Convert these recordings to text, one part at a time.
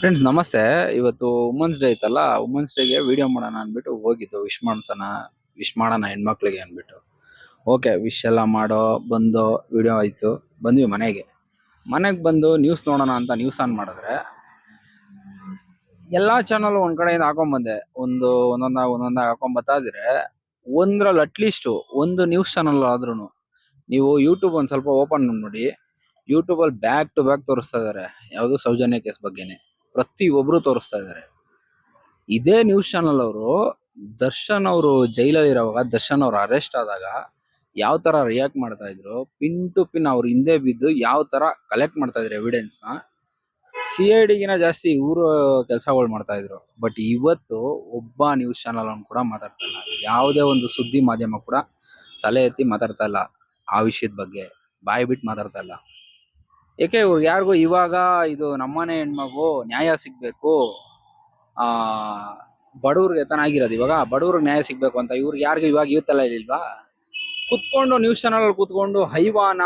Friends ನಮಸ್ತೆ. ಇವತ್ತು women's day ಐತಲ್ಲ ವುಮನ್ಸ್ ಡೇಗೆ ವಿಡಿಯೋ ಮಾಡೋಣ ಅಂದ್ಬಿಟ್ಟು ಹೋಗಿದ್ದು. ವಿಶ್ ಮಾಡ್ತಾನ ವಿಶ್ ಮಾಡೋಣ ಹೆಣ್ಮಕ್ಳಿಗೆ ಅಂದ್ಬಿಟ್ಟು. ಓಕೆ ವಿಶ್ ಎಲ್ಲ ಮಾಡೋ, ಬಂದು ವಿಡಿಯೋ ಆಯ್ತು. ಬಂದ್ವಿ ಮನೆಗೆ. ಮನೆಗೆ ಬಂದು ನ್ಯೂಸ್ ನೋಡೋಣ ಅಂತ ನ್ಯೂಸ್ ಆನ್ ಮಾಡಿದ್ರೆ, ಎಲ್ಲ ಚಾನಲ್ ಒಂದ್ ಕಡೆಯಿಂದ ಹಾಕೊಂಬಂದೆ. ಒಂದು ಒಂದೊಂದಾಗ ಒಂದೊಂದಾಗ ಹಾಕೊಂಬತ್ತಾದ್ರೆ ಒಂದ್ರಲ್ಲಿ ಅಟ್ಲೀಸ್ಟ್ ಒಂದು ನ್ಯೂಸ್ ಚಾನಲ್ ಆದ್ರೂ ನೀವು ಯೂಟ್ಯೂಬ್ ಒಂದ್ ಸ್ವಲ್ಪ ಓಪನ್ ನೋಡಿ ಯೂಟ್ಯೂಬಲ್ಲಿ ಬ್ಯಾಕ್ ಟು ಬ್ಯಾಕ್ ತೋರಿಸ್ತಾ ಇದ್ದಾರೆ ಯಾವುದು ಸೌಜನ್ಯ ಕೇಸ್ ಬಗ್ಗೆನೆ. ಪ್ರತಿ ಒಬ್ರು ತೋರಿಸ್ತಾ ಇದ್ದಾರೆ ಇದೇ ನ್ಯೂಸ್ ಚಾನಲ್ ಅವರು, ದರ್ಶನ್ ಅವರು ಜೈಲಲ್ಲಿ ಇರೋವಾಗ, ದರ್ಶನ್ ಅವ್ರು ಅರೆಸ್ಟ್ ಆದಾಗ ಯಾವ ತರ ರಿಯಾಕ್ಟ್ ಮಾಡ್ತಾ ಇದ್ರು ಪಿನ್ ಟು ಪಿನ್ ಅವ್ರ ಹಿಂದೆ ಬಿದ್ದು ಯಾವ ತರ ಕಲೆಕ್ಟ್ ಮಾಡ್ತಾ ಇದ್ರು ಎವಿಡೆನ್ಸ್ನ ಸಿ ಐ ಡಿಗಿನ ಜಾಸ್ತಿ ಇವರು ಕೆಲಸಗಳು ಮಾಡ್ತಾ ಇದ್ರು. ಬಟ್ ಇವತ್ತು ಒಬ್ಬ ನ್ಯೂಸ್ ಚಾನಲ್ ಅವ್ನು ಕೂಡ ಮಾತಾಡ್ತಾ ಇಲ್ಲ. ಯಾವುದೇ ಒಂದು ಸುದ್ದಿ ಮಾಧ್ಯಮ ಕೂಡ ತಲೆ ಎತ್ತಿ ಮಾತಾಡ್ತಾ ಇಲ್ಲ ಆ ವಿಷಯದ ಬಗ್ಗೆ. ಬಾಯಿ ಬಿಟ್ಟು ಮಾತಾಡ್ತಾ ಇಲ್ಲ. ಏಕೆ ಇವ್ರು ಯಾರಿಗೂ ಇವಾಗ ಇದು ನಮ್ಮನೆ ಹೆಣ್ಮಗು ನ್ಯಾಯ ಸಿಗ್ಬೇಕು? ಆ ಬಡವ್ರಿಗೆ ತನಾಗಿರೋದು ಇವಾಗ? ಬಡವ್ರಿಗೆ ನ್ಯಾಯ ಸಿಗ್ಬೇಕು ಅಂತ ಇವ್ರಿಗೆ ಯಾರಿಗೂ ಇವಾಗ ಇವತ್ತಲ್ಲ ಇಲ್ವಾ ಕುತ್ಕೊಂಡು ನ್ಯೂಸ್ ಚಾನಲ್ ಅಲ್ಲಿ ಕುತ್ಕೊಂಡು ಹೈವಾನ,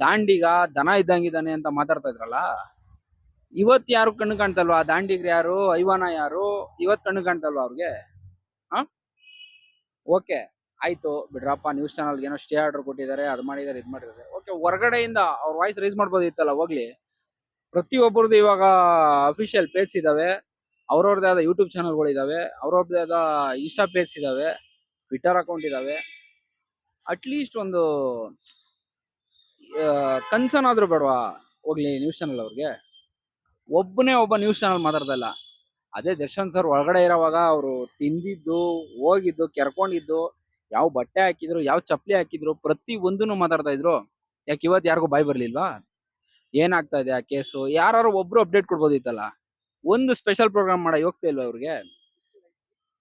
ದಾಂಡಿಗ, ದನ ಇದ್ದಂಗಿದ್ದಾನೆ ಅಂತ ಮಾತಾಡ್ತಾ ಇದ್ರಲ್ಲ? ಇವತ್ ಯಾರು ಕಣ್ಣು ಕಾಣ್ತಲ್ವಾ? ದಾಂಡಿಗ್ರ ಯಾರು? ಐವಾನ ಯಾರು? ಇವತ್ ಕಣ್ಣು ಕಾಣ್ತಲ್ವಾ ಅವ್ರಿಗೆ? ಹ ಓಕೆ. ಆಯ್ತು, ಬಿಡ್ರಪ್ಪ ನ್ಯೂಸ್ ಚಾನಲ್ ಏನೋ ಸ್ಟೇ ಆರ್ಡರ್ ಕೊಟ್ಟಿದ್ದಾರೆ, ಅದು ಮಾಡಿದ್ದಾರೆ, ಇದು ಮಾಡಿದ್ದಾರೆ. ಓಕೆ ಹೊರಗಡೆಯಿಂದ ಅವ್ರ ವಾಯ್ಸ್ ರೈಸ್ ಮಾಡ್ಬೋದಿತ್ತಲ್ಲ, ಹೋಗ್ಲಿ. ಪ್ರತಿಯೊಬ್ಬರದ್ದು ಇವಾಗ ಅಫಿಷಿಯಲ್ ಪೇಜ್ ಇದಾವೆ. ಅವ್ರವ್ರದ್ದೇ ಆದ ಯೂಟ್ಯೂಬ್ ಇದಾವೆ. ಅವ್ರವ್ರದ್ದೇ ಆದ ಇನ್ಸ್ಟಾ ಪೇಜ್ ಇದಾವೆ. ಟ್ವಿಟರ್ ಅಕೌಂಟ್ ಇದಾವೆ. ಅಟ್ಲೀಸ್ಟ್ ಒಂದು ಕನ್ಸರ್ನ್ ಆದ್ರೂ ಬೇಡವಾ? ಹೋಗ್ಲಿ ನ್ಯೂಸ್ ಚಾನಲ್ ಅವ್ರಿಗೆ. ಒಬ್ಬನೇ ಒಬ್ಬ ನ್ಯೂಸ್ ಚಾನಲ್ ಮಾತಾಡ್ದಲ್ಲ. ಅದೇ ದರ್ಶನ್ ಸರ್ ಒಳಗಡೆ ಇರೋವಾಗ ಅವರು ತಿಂದಿದ್ದು, ಹೋಗಿದ್ದು, ಕೆರ್ಕೊಂಡಿದ್ದು ಯಾವ ಬಟ್ಟೆ ಹಾಕಿದ್ರು, ಯಾವ ಚಪ್ಪಲಿ ಹಾಕಿದ್ರು, ಪ್ರತಿ ಒಂದನ್ನು ಮಾತಾಡ್ತಾ ಇದ್ರು. ಯಾಕೆ ಇವತ್ತು ಯಾರಿಗೂ ಬಾಯ್ ಬರ್ಲಿಲ್ವಾ? ಏನಾಗ್ತಾ ಇದೆ ಆ ಕೇಸು? ಯಾರು ಒಬ್ರು ಅಪ್ಡೇಟ್ ಕೊಡ್ಬೋದಿತ್ತಲ್ಲ? ಒಂದು ಸ್ಪೆಷಲ್ ಪ್ರೋಗ್ರಾಮ್ ಮಾಡ ಹೋಗ್ತಾ ಇಲ್ವಾ ಇವ್ರಿಗೆ?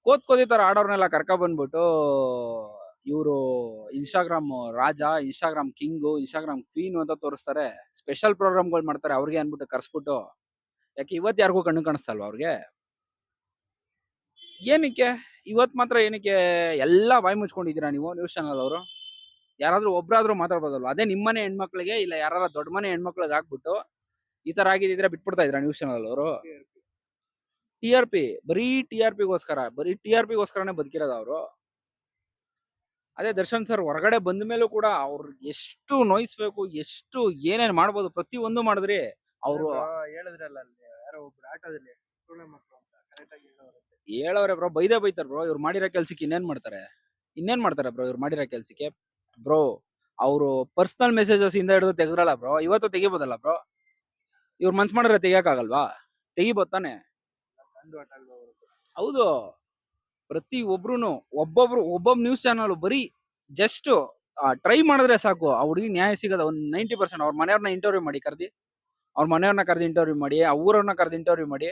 ಕೋತ್ ಕೋದಿತಾರ ಆಡೋರ್ನೆಲ್ಲ ಕರ್ಕ ಬಂದ್ಬಿಟ್ಟು ಇವರು ಇನ್ಸ್ಟಾಗ್ರಾಮ್ ರಾಜ ಇನ್ಸ್ಟಾಗ್ರಾಮ್ ಕಿಂಗು ಇನ್ಸ್ಟಾಗ್ರಾಮ್ ಕ್ವೀನ್ ಅಂತ ತೋರಿಸ್ತಾರೆ. ಸ್ಪೆಷಲ್ ಪ್ರೋಗ್ರಾಮ್ಗಳು ಮಾಡ್ತಾರೆ ಅವ್ರಿಗೆ ಅನ್ಬಿಟ್ಟು ಕರ್ಸ್ಬಿಟ್ಟು. ಯಾಕೆ ಇವತ್ತು ಯಾರಿಗೂ ಕಣ್ಣು ಕಾಣಿಸ್ತಲ್ವಾ ಅವ್ರಿಗೆ? ಏನಕ್ಕೆ? ಇವತ್ ಮಾತ್ರ ಏನಕ್ಕೆ ಎಲ್ಲಾ ಬಾಯಿ ಮುಚ್ಕೊಂಡಿದ್ದೀರಾ ನೀವು ನ್ಯೂಸ್ ಚಾನಲ್ ಅವರು? ಯಾರಾದ್ರೂ ಒಬ್ರಾದ್ರೂ ಮಾತಾಡ್ಬೋದಲ್ವ? ಅದೇ ನಿಮ್ಮನೆ ಹೆಣ್ಮಕ್ಳಿಗೆ ಇಲ್ಲ ಯಾರ ದೊಡ್ಡ ಮನೆ ಹೆಣ್ಮಕ್ಳಿಗೆ ಹಾಕ್ಬಿಟ್ಟು ಈ ತರ ಆಗಿದ್ರೆ ಬಿಟ್ಬಿಡ್ತಾ ಇದ್ರ ನ್ಯೂಸ್ ಚಾನಲ್ ಅವರು? ಟಿ ಆರ್ ಪಿ ಬರೀ ಟಿ ಆರ್ ಪಿಗೋಸ್ಕರ ಬರೀ ಟಿ ಆರ್ ಪಿಗೋಸ್ಕರನೇ ಬದುಕಿರೋದು ಅವರು. ಅದೇ ದರ್ಶನ್ ಸರ್ ಹೊರಗಡೆ ಬಂದ ಮೇಲೂ ಕೂಡ ಅವ್ರು ಎಷ್ಟು ನೋಯಿಸ್ಬೇಕು, ಎಷ್ಟು ಏನೇನ್ ಮಾಡ್ಬೋದು ಪ್ರತಿ ಒಂದು ಮಾಡಿದ್ರಿ. ಅವರು ಹೇಳಿದ್ರಲ್ಲ ಅಲ್ಲಿ, ಯಾರೋ ಒಬ್ರು ಆಟೋದಲ್ಲಿ ಹೇಳವ್ರೆ ಬ್ರೋ ಬೈದೇ ಬೈತಾರ ಬ್ರೋ ಇವ್ರು ಮಾಡಿರೋ ಕೆಲ್ಸಕ್ಕೆ ಇನ್ನೇನ್ ಮಾಡ್ತಾರೆ? ಇನ್ನೇನ್ ಮಾಡ್ತಾರೆ ಬ್ರೋ ಇವ್ರು ಮಾಡಿರೋ ಕೆಲ್ಸಕ್ಕೆ? ಬ್ರೋ ಅವರು ಪರ್ಸನಲ್ ಮೆಸೇಜಸ್ ಇಂದ ಹಿಡಿದು ತೆಗೆದ್ರಲ್ಲ ಬ್ರೋ ಇವತ್ತು ತೆಗಿಬೋದಲ್ಲ ಬ್ರೋ ಇವ್ರು ಮನ್ಸ್ ಮಾಡಿದ್ರೆ ತೆಗಿಯಕ್ಕಾಗಲ್ವಾ? ತೆಗಿಬೋದು ತಾನೆ? ಹೌದು. ಪ್ರತಿ ಒಬ್ರು ಒಬ್ಬೊಬ್ರು, ಒಬ್ಬೊಬ್ಬ ನ್ಯೂಸ್ ಚಾನಲ್ ಬರೀ ಜಸ್ಟ್ ಟ್ರೈ ಮಾಡಿದ್ರೆ ಸಾಕು. ಆ ಹುಡುಗಿ ನ್ಯಾಯ ಸಿಗೋದ ಒಂದ್ ನೈಂಟಿ ಪರ್ಸೆಂಟ್ ಅವ್ರ ಮನೆಯವ್ರನ್ನ ಇಂಟರ್ವ್ಯೂ ಮಾಡಿ ಕರ್ದಿ. ಅವ್ರ ಮನೆಯವ್ರನ್ನ ಕರೆದು ಇಂಟರ್ವ್ಯೂ ಮಾಡಿ, ಆ ಊರವ್ರನ್ನ ಕರೆದು ಇಂಟರ್ವ್ಯೂ ಮಾಡಿ.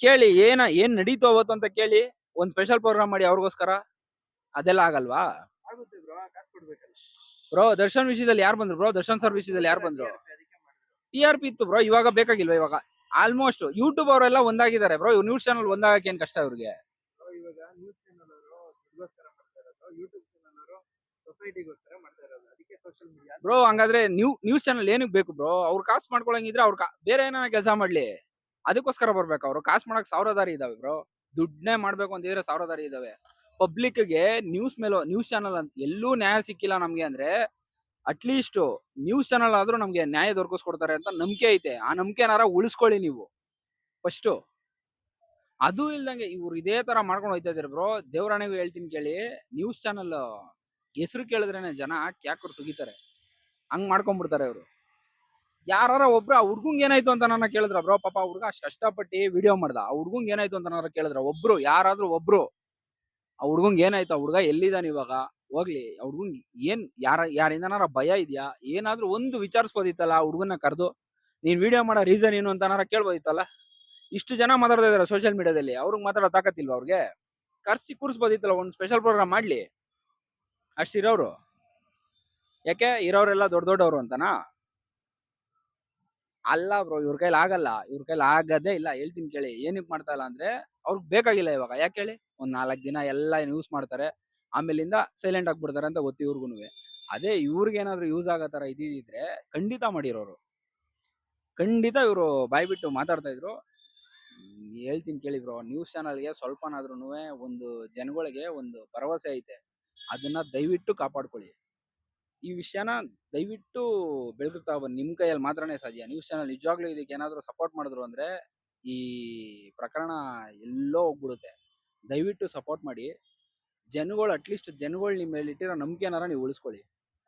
ಕೇಳಿ ಏನ ಏನ್ ನಡೀತು ಅವತ್ತು ಅಂತ ಕೇಳಿ ಒಂದ್ ಸ್ಪೆಷಲ್ ಪ್ರೋಗ್ರಾಮ್ ಮಾಡಿ ಅವ್ರಿಗೋಸ್ಕರ? ಅದೆಲ್ಲ ಆಗಲ್ವಾ? ಬ್ರೋ ದರ್ಶನ್ ವಿಷಯದಲ್ಲಿ ಯಾರು ಬಂದ್ರು ಬ್ರೋ ದರ್ಶನ್ ಸರ್ ವಿಷಯದಲ್ಲಿ ಯಾರು ಬಂದ್ರು? ಟಿ ಆರ್ ಪಿ ಇತ್ತು ಬ್ರೋ ಇವಾಗ ಬೇಕಾಗಿಲ್ವಾ ಇವಾಗ? ಆಲ್ಮೋಸ್ಟ್ ಯೂಟ್ಯೂಬ್ ಅವರೆಲ್ಲ ಒಂದಾಗಿದ್ದಾರೆ ಬ್ರೋ ನ್ಯೂಸ್ ಚಾನಲ್ ಒಂದಾಗಕ್ಕೆ ಏನ್ ಕಷ್ಟ ಇವ್ರಿಗೆ? ಬ್ರೋ ಹಂಗಾದ್ರೆ ನ್ಯೂ ನ್ಯೂಸ್ ಚಾನಲ್ ಏನಕ್ಕೆ ಬೇಕು ಬ್ರೋ ಅವ್ರು ಕಾಸ್ಟ್ ಮಾಡ್ಕೊಳಂಗಿದ್ರೆ ಅವ್ರ ಬೇರೆ ಏನಾರ ಕೆಲಸ ಮಾಡ್ಲಿ. ಅದಕ್ಕೋಸ್ಕರ ಬರ್ಬೇಕು ಅವ್ರು. ಕಾಸು ಮಾಡಕ್ ಸಾವಿರ ದಾರಿ ಇದಾವೆ ಬ್ರೋ. ದುಡ್ಡನ್ನೇ ಮಾಡ್ಬೇಕು ಅಂತಿದ್ರೆ ಸಾವಿರ ದಾರಿ ಇದಾವೆ. ಪಬ್ಲಿಕ್ಗೆ ನ್ಯೂಸ್ ಮೇಲೆ ನ್ಯೂಸ್ ಚಾನಲ್ ಅಂತ ಎಲ್ಲೂ ನ್ಯಾಯ ಸಿಕ್ಕಿಲ್ಲ ನಮ್ಗೆ ಅಂದ್ರೆ ಅಟ್ಲೀಸ್ಟ್ ನ್ಯೂಸ್ ಚಾನಲ್ ಆದ್ರೂ ನಮ್ಗೆ ನ್ಯಾಯ ದೊರಕಿಸ್ಕೊಡ್ತಾರೆ ಅಂತ ನಂಬಿಕೆ ಐತೆ. ಆ ನಂಬಿಕೆನಾರ ಉಳಿಸ್ಕೊಳ್ಳಿ ನೀವು. ಫಸ್ಟ್ ಅದು ಇಲ್ದಂಗೆ ಇವ್ರು ಇದೇ ತರ ಮಾಡ್ಕೊಂಡು ಹೋಯ್ತಾ ಇದ್ರು ಬ್ರೋ. ದೇವರಾಣಿಗೂ ಹೇಳ್ತೀನಿ ಕೇಳಿ. ನ್ಯೂಸ್ ಚಾನಲ್ ಹೆಸರು ಕೇಳಿದ್ರೇನೆ ಜನ ಕ್ಯಾಕರ್ ಸುಗಿತಾರೆ? ಹಂಗ್ ಮಾಡ್ಕೊಂಡ್ಬಿಡ್ತಾರೆ ಅವರು. ಯಾರ ಒಬ್ರು, ಆ ಹುಡ್ಗಂಗ್ ಏನಾಯ್ತು ಅಂತ ನನ್ನ ಕೇಳಿದ್ರ. ಬ್ರೋ, ಪಾಪ ಹುಡ್ಗ ಕಷ್ಟಪಟ್ಟಿ ಕಷ್ಟಪಟ್ಟು ವಿಡಿಯೋ ಮಾಡ್ದ. ಆ ಹುಡ್ಗಂಗ್ ಏನಾಯ್ತು ಅಂತ ನಾನು ಕೇಳಿದ್ರ. ಒಬ್ರು, ಯಾರಾದ್ರೂ ಒಬ್ರು, ಆ ಹುಡ್ಗಂಗ್ ಏನಾಯ್ತು? ಆ ಹುಡ್ಗ ಎಲ್ಲಿದಾನ ಇವಾಗ? ಹೋಗ್ಲಿ. ಆ ಹುಡ್ಗಂಗ್ ಏನ್, ಯಾರ, ಯಾರಿಂದನಾರ ಭಯ ಇದೆಯಾ? ಏನಾದ್ರೂ ಒಂದು ವಿಚಾರಿಸ್ಬೋದಿತ್ತಲ್ಲ ಆ ಹುಡ್ಗನ್ನ ಕರೆದು? ನೀನ್ ವಿಡಿಯೋ ಮಾಡೋ ರೀಸನ್ ಏನು ಅಂತನಾರ ಕೇಳ್ಬೋದಿತ್ತಲ್ಲ? ಇಷ್ಟು ಜನ ಮಾತಾಡ್ತಾ ಇದಾರೆ ಸೋಷಿಯಲ್ ಮೀಡಿಯಾದಲ್ಲಿ ಅವ್ರಿಗೆ ಮಾತಾಡೋ ತಾಕತ್ತಿಲ್ವ ಅವ್ರಿಗೆ? ಕರ್ಸಿ ಕೂರಿಸ್ಬೋದಿತ್ತಲ್ಲ, ಒಂದು ಸ್ಪೆಷಲ್ ಪ್ರೋಗ್ರಾಮ್ ಮಾಡ್ಲಿ. ಅಷ್ಟಿರೋರು ಯಾಕೆ? ಇರೋರೆಲ್ಲ ದೊಡ್ಡ ದೊಡ್ಡವರು ಅಂತನಾ? ಅಲ್ಲ ಬ್ರೋ, ಇವ್ರ ಕೈಲಿ ಆಗಲ್ಲ, ಇವ್ರ ಕೈಲಿ ಆಗದೇ ಇಲ್ಲ, ಹೇಳ್ತೀನಿ ಕೇಳಿ. ಏನಕ್ಕೆ ಮಾಡ್ತಾ ಇಲ್ಲ ಅಂದ್ರೆ, ಅವ್ರಿಗೆ ಬೇಕಾಗಿಲ್ಲ ಇವಾಗ. ಯಾಕೆ ಹೇಳಿ? ಒಂದ್ ನಾಲ್ಕು ದಿನ ಎಲ್ಲ ಯೂಸ್ ಮಾಡ್ತಾರೆ. ಆಮೇಲಿಂದ ಸೈಲೆಂಟ್ ಆಗ್ಬಿಡ್ತಾರೆ ಅಂತ ಗೊತ್ತು ಇವ್ರಿಗೂ ಅದೇ ಇವ್ರಿಗೆ ಏನಾದ್ರು ಯೂಸ್ ಆಗೋ ತರ ಇದ್ದಿದ್ರೆ ಖಂಡಿತ ಮಾಡಿರೋರು. ಖಂಡಿತ ಇವರು ಬಾಯ್ಬಿಟ್ಟು ಮಾತಾಡ್ತಾ ಇದ್ರು. ಹೇಳ್ತೀನಿ ಕೇಳಿ ಬ್ರೋ ನ್ಯೂಸ್ ಚಾನಲ್ಗೆ ಸ್ವಲ್ಪನಾದ್ರೂ ಒಂದು ಜನಗಳಿಗೆ ಒಂದು ಭರವಸೆ ಐತೆ. ಅದನ್ನ ದಯವಿಟ್ಟು ಕಾಪಾಡ್ಕೊಳ್ಳಿ. ಈ ವಿಷಯನ ದಯವಿಟ್ಟು ಬೆಳಕಿಗೆ ತಗೊಬನ್ನಿ ನಿಮ್ ಕೈಯಲ್ಲಿ ಮಾತ್ರನೇ ಸಾಧ್ಯ. ನ್ಯೂಸ್ ಚಾನಲ್ ನಿಜವಾಗ್ಲೂ ಇದಕ್ಕೆ ಏನಾದ್ರು ಸಪೋರ್ಟ್ ಮಾಡಿದ್ರು ಅಂದ್ರೆ ಈ ಪ್ರಕರಣ ಎಲ್ಲೋ ಹೋಗ್ಬಿಡುತ್ತೆ. ದಯವಿಟ್ಟು ಸಪೋರ್ಟ್ ಮಾಡಿ. ಜನಗಳು ಅಟ್ಲೀಸ್ಟ್ ಜನಗಳು ನಿಮ್ಮ ಮೇಲೆ ಇಟ್ಟಿರೋ ನಂಬಿಕೆನಾರ ನೀವು ಉಳಿಸ್ಕೊಳ್ಳಿ.